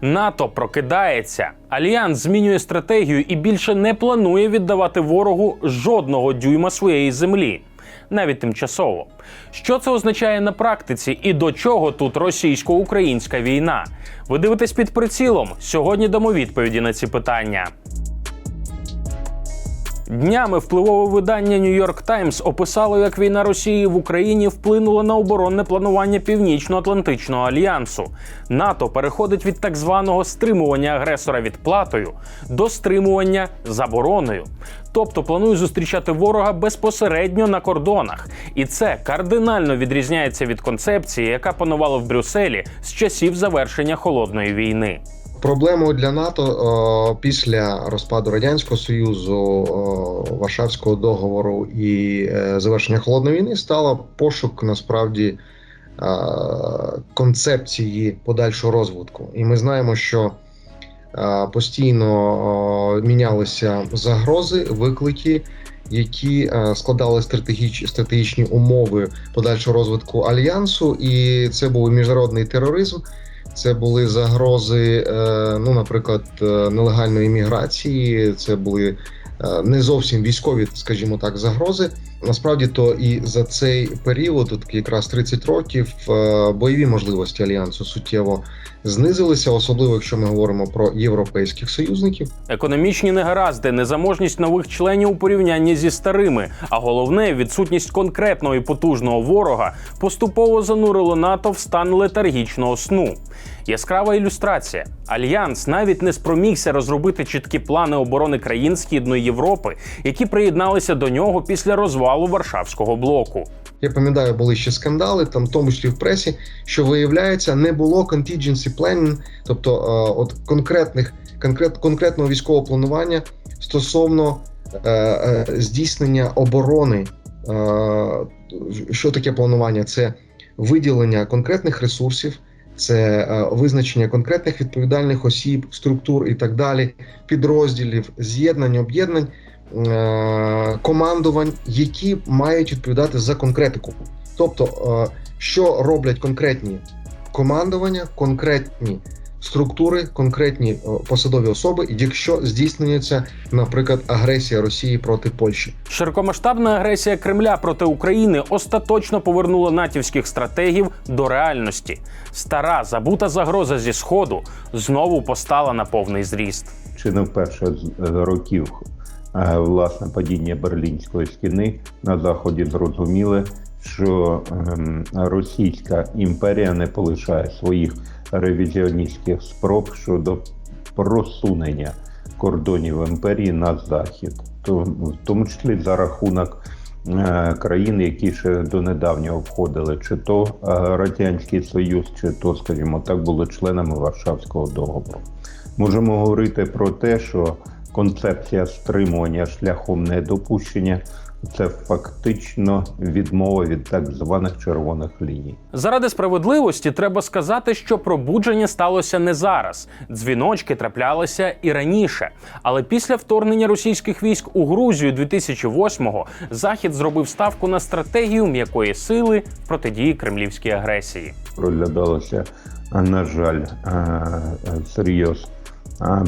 НАТО прокидається. Альянс змінює стратегію і більше не планує віддавати ворогу жодного дюйма своєї землі, навіть тимчасово. Що це означає на практиці і до чого тут російсько-українська війна? Ви дивитесь під прицілом. Сьогодні дамо відповіді на ці питання. Днями впливове видання York Times описало, як війна Росії в Україні вплинула на оборонне планування Північно-Атлантичного альянсу. НАТО переходить від так званого стримування агресора відплатою до стримування забороною. Тобто планує зустрічати ворога безпосередньо на кордонах, і це кардинально відрізняється від концепції, яка панувала в Брюсселі з часів завершення холодної війни. Проблемою для НАТО о, після розпаду радянського союзу, о, Варшавського договору і е, завершення холодної війни стало пошук насправді е, концепції подальшого розвитку. І ми знаємо, що е, постійно о, мінялися загрози, виклики. Які е, складали стратегіч, стратегічні умови подальшого розвитку альянсу, і це був міжнародний тероризм, це були загрози, е, ну, наприклад, е, нелегальної міграції. Це були е, не зовсім військові, скажімо так, загрози. Насправді, то і за цей період, от якраз 30 років, е, бойові можливості альянсу суттєво знизилися, особливо якщо ми говоримо про європейських союзників. Економічні негаразди, незаможність нових членів у порівнянні зі старими, а головне відсутність конкретного і потужного ворога поступово занурило НАТО в стан летаргічного сну. Яскрава ілюстрація: альянс навіть не спромігся розробити чіткі плани оборони країн Східної Європи, які приєдналися до нього після розвалу Варшавського блоку. Я пам'ятаю, були ще скандали, там в тому числі в пресі, що виявляється, не було contingency planning, тобто е, от конкретних конкрет, конкретного військового планування стосовно е, е, здійснення оборони. Е, що таке планування? Це виділення конкретних ресурсів, це е, визначення конкретних відповідальних осіб, структур і так далі, підрозділів, з'єднань, об'єднань. Е, командувань, які мають відповідати за конкретику. Тобто, е, що роблять конкретні командування, конкретні структури, конкретні е, посадові особи, якщо здійснюється, наприклад, агресія Росії проти Польщі. Широкомасштабна агресія Кремля проти України остаточно повернула натівських стратегів до реальності. Стара забута загроза зі сходу знову постала на повний зріст. Чи не вперше з років власне падіння Берлінської стіни. На заході зрозуміли, що ем, Російська імперія не полишає своїх ревізіоністських спроб щодо просунення кордонів імперії на захід, то в тому числі за рахунок е, країн, які ще до недавнього входили, чи то е, Радянський Союз, чи то, скажімо так, були членами Варшавського договору. Можемо говорити про те, що концепція стримування шляхом недопущення це фактично відмова від так званих червоних ліній. Заради справедливості треба сказати, що пробудження сталося не зараз. Дзвіночки траплялися і раніше. Але після вторгнення російських військ у Грузію 2008-го Захід зробив ставку на стратегію м'якої сили протидії кремлівській агресії. Проглядалася, на жаль, серйоз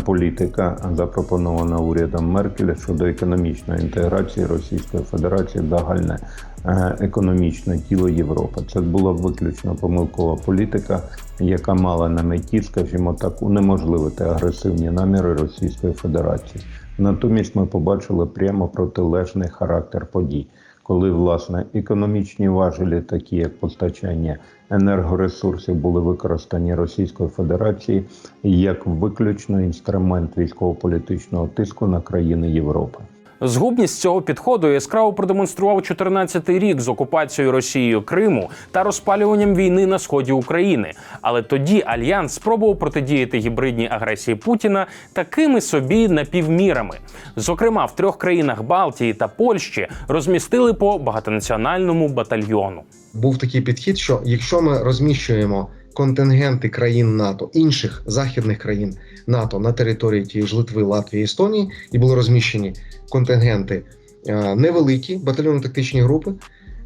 політика, запропонована урядом Меркеля щодо економічної інтеграції Російської Федерації в загальне е, економічне тіло Європи. Це була виключно помилкова політика, яка мала на меті, скажімо так, унеможливити агресивні наміри Російської Федерації. Натомість ми побачили прямо протилежний характер подій. Коли власне економічні важелі, такі як постачання енергоресурсів, були використані Російською Федерацією як виключно інструмент військово-політичного тиску на країни Європи. Згубність цього підходу яскраво продемонстрував 14-й рік з окупацією Росією Криму та розпалюванням війни на сході України. Але тоді альянс спробував протидіяти гібридній агресії Путіна такими собі напівмірами. Зокрема, в трьох країнах Балтії та Польщі розмістили по багатонаціональному батальйону. Був такий підхід, що якщо ми розміщуємо контингенти країн НАТО, інших західних країн НАТО на території тієї ж Литви, Латвії, Естонії, і були розміщені контингенти е, невеликі батальйонно-тактичні групи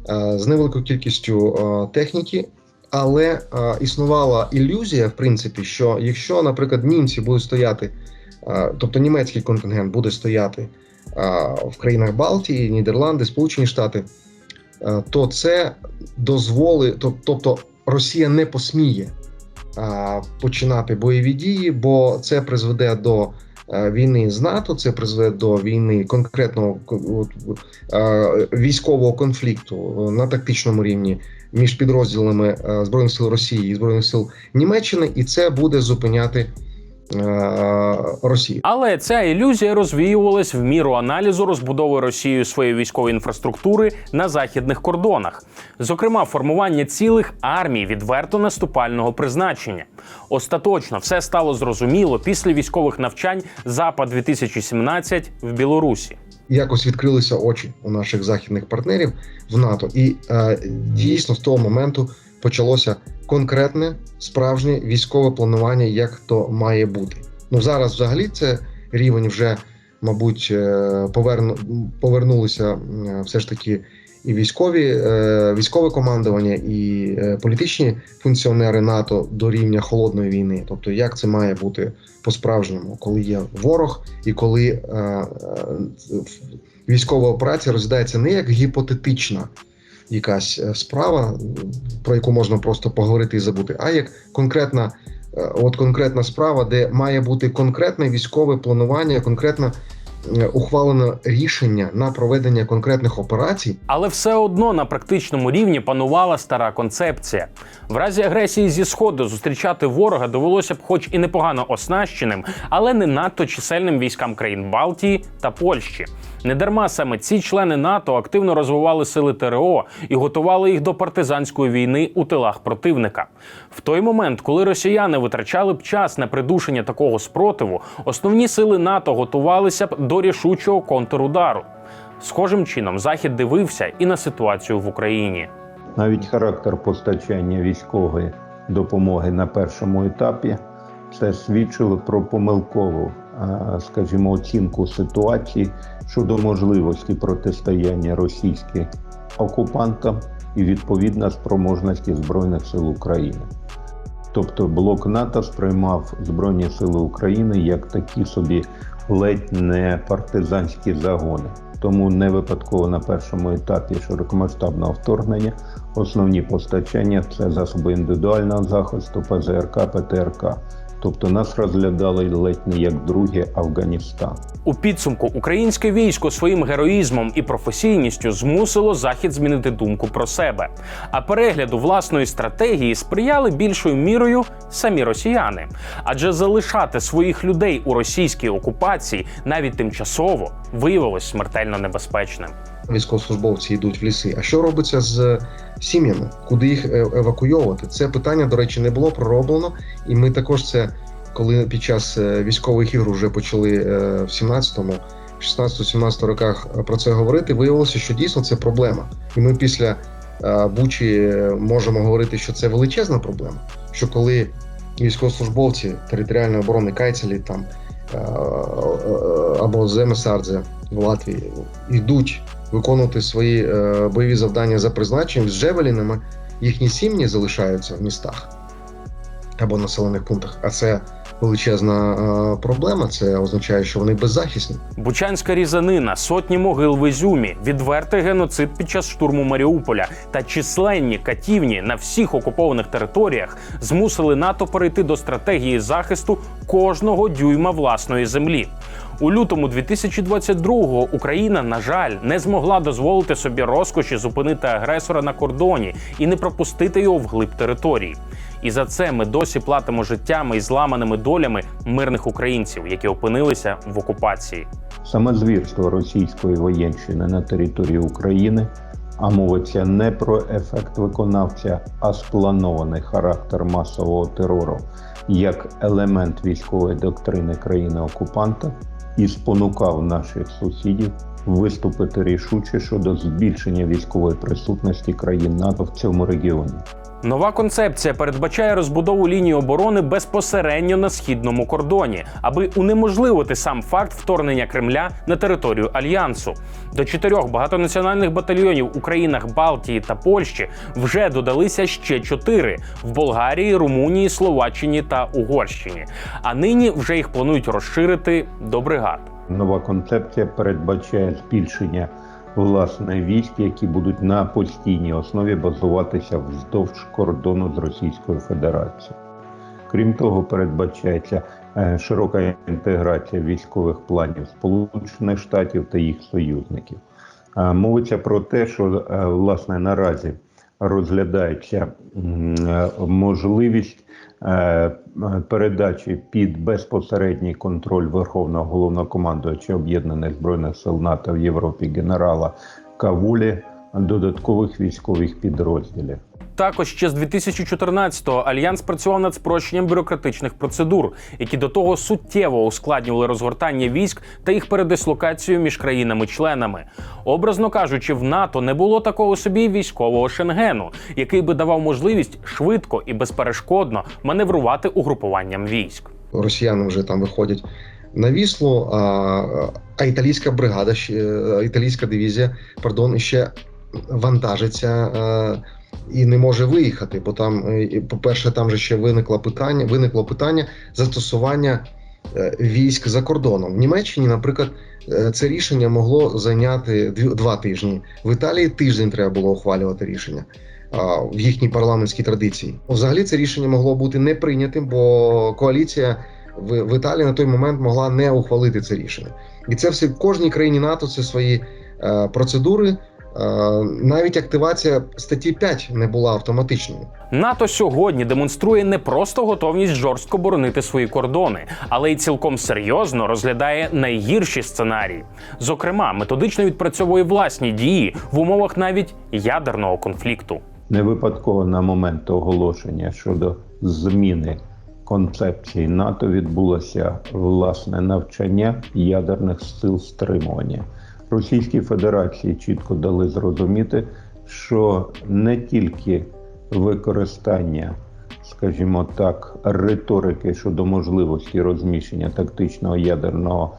е, з невеликою кількістю е, техніки, Але існувала ілюзія, в принципі, що якщо, наприклад, німці будуть стояти, тобто німецький контингент буде стояти в країнах Балтії, Нідерланди, Сполучені Штати, то це дозволить, тобто Росія не посміє а, починати бойові дії, бо це призведе до а, війни з НАТО, це призведе до війни конкретного ко- от, е, військового конфлікту е, на тактичному рівні між підрозділами а, збройних сил Росії і збройних сил Німеччини, і це буде зупиняти е, Росію. Але ця ілюзія розвіювалась в міру аналізу розбудови Росією своєї військової інфраструктури на західних кордонах, зокрема формування цілих армій відверто наступального призначення. Остаточно все стало зрозуміло після військових навчань Запад 2017 в Білорусі. Якось відкрилися очі у наших західних партнерів в НАТО, і е, дійсно з того моменту почалося конкретне справжнє військове планування, як то має бути. Ну зараз взагалі це рівень вже, мабуть, е, поверну, повернулися все ж таки і військові, е, військове командування, і е, політичні функціонери НАТО до рівня холодної війни. Тобто, як це має бути по-справжньому, коли є ворог, і коли військова операція розглядається не як гіпотетична якась е, справа, про яку можна просто поговорити і забути, а як конкретна, е, от конкретна справа, де має бути конкретне військове планування, конкретне е, ухвалено рішення на проведення конкретних операцій, Але все одно на практичному рівні панувала стара концепція. В разі агресії зі сходу зустрічати ворога довелося б, хоч і непогано оснащеним, але не надто чисельним військам країн Балтії та Польщі. Недарма саме ці члени НАТО активно розвивали сили ТРО і готували їх до партизанської війни у тилах противника. В той момент, коли росіяни витрачали б час на придушення такого спротиву, основні сили НАТО готувалися б до рішучого контрудару. Схожим чином Захід дивився і на ситуацію в Україні. Навіть характер постачання військової допомоги на першому етапі це свідчило про помилкову, скажімо, оцінку ситуації щодо можливості протистояння російським окупантам і відповідна спроможності Збройних сил України. Тобто блок НАТО сприймав Збройні Сили України як такі собі ледь не партизанські загони. Тому не випадково на першому етапі широкомасштабного вторгнення основні постачання це засоби індивідуального захисту, ПЗРК, ПТРК. Тобто нас розглядали ледь не як другий Афганістан. У підсумку українське військо своїм героїзмом і професійністю змусило захід змінити думку про себе. А перегляду власної стратегії сприяли більшою мірою самі росіяни. Адже залишати своїх людей у російській окупації навіть тимчасово виявилось смертельно небезпечним. Військовослужбовці йдуть в ліси. А що робиться з сім'ями? Куди їх е, евакуйовувати? Це питання, до речі, не було пророблено, і ми також це, коли під час е, військових ігор вже почали е, в 17-му, 16-17 роках про це говорити, виявилося, що дійсно це проблема. І ми після Бучі можемо говорити, що це величезна проблема. Що коли військовослужбовці територіальної оборони Кайцелі там або Земесардзе в Латвії йдуть виконувати свої е, бойові завдання за призначенням з Джевелінами, їхні сім'ї залишаються в містах або населених пунктах. А це величезна е, проблема. Це означає, що вони беззахисні. Бучанська різанина, сотні могил в Ізюмі, відвертий геноцид під час штурму Маріуполя та численні катівні на всіх окупованих територіях змусили НАТО перейти до стратегії захисту кожного дюйма власної землі. У лютому 2022-го Україна, на жаль, не змогла дозволити собі розкоші зупинити агресора на кордоні і не пропустити його вглиб території. І за це ми досі платимо життями і зламаними долями мирних українців, які опинилися в окупації. Саме звірство російської воєнщини на території України, а мовиться не про ефект виконавця, а спланований характер масового терору як елемент військової доктрини країни-окупанта і спонукав наших сусідів виступити рішуче щодо збільшення військової присутності країн НАТО в цьому регіоні. Нова концепція передбачає розбудову лінії оборони безпосередньо на східному кордоні, аби унеможливити сам факт вторгнення Кремля на територію альянсу. До чотирьох багатонаціональних батальйонів у країнах Балтії та Польщі вже додалися ще чотири в Болгарії, Румунії, Словаччині та Угорщині. А нині вже їх планують розширити до бригад. Нова концепція передбачає збільшення власне військ, які будуть на постійній основі базуватися вздовж кордону з Російською Федерацією. Крім того, передбачається е, широка інтеграція військових планів Сполучених Штатів та їх союзників. Е, Мовиться про те, що е, власне наразі розглядається е, можливість е, передачі під безпосередній контроль Верховного головнокомандувача Об'єднаних збройних сил НАТО в Європі генерала Кавулі додаткових військових підрозділів. Також ще з 2014-го альянс працював над спрощенням бюрократичних процедур, які до того суттєво ускладнювали розгортання військ та їх передислокацію між країнами-членами. Образно кажучи, в НАТО не було такого собі військового шенгену, який би давав можливість швидко і безперешкодно маневрувати угрупуванням військ. Росіяни вже там виходять на віслу, а, а італійська бригада, ще, е, італійська дивізія, пардон, ще вантажиться. І не може виїхати, бо там, е, по-перше, там же ще виникло питання, виникло питання застосування е, військ за кордоном. В Німеччині, наприклад, е, це рішення могло зайняти два тижні. В Італії тиждень треба було ухвалювати рішення в їхній парламентській традиції. Взагалі це рішення могло бути не прийнятим, бо коаліція в, в Італії на той момент могла не ухвалити це рішення. І це все в кожній країні НАТО це свої е, процедури. Е, навіть активація статті 5 не була автоматичною. НАТО сьогодні демонструє не просто готовність жорстко боронити свої кордони, але й цілком серйозно розглядає найгірші сценарії. Зокрема, методично відпрацьовує власні дії в умовах навіть ядерного конфлікту. Не випадково на момент оголошення щодо зміни концепції НАТО відбулося власне навчання ядерних сил стримування. Російській Федерації чітко дали зрозуміти, що не тільки використання, скажімо так, риторики щодо можливості розміщення тактичного ядерного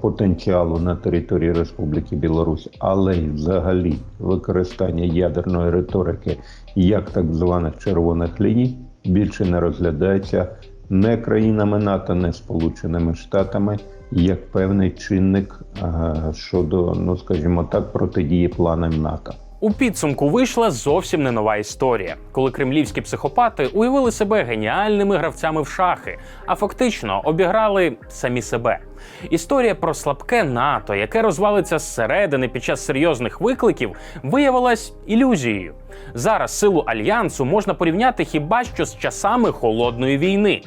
потенціалу на території Республіки Білорусь, але й взагалі використання ядерної риторики як так званих червоних ліній більше не розглядається не країнами НАТО, не Сполученими Штатами як певний чинник щодо, ну скажімо так, протидії планам НАТО. У підсумку вийшла зовсім не нова історія, коли кремлівські психопати уявили себе геніальними гравцями в шахи, а фактично обіграли самі себе. Історія про слабке НАТО, яке розвалиться зсередини під час серйозних викликів, виявилась ілюзією. Зараз силу альянсу можна порівняти хіба що з часами холодної війни.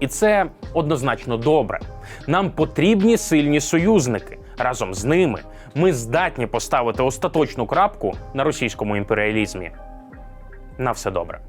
І це однозначно добре. Нам потрібні сильні союзники. Разом з ними ми здатні поставити остаточну крапку на російському імперіалізмі. На все добре.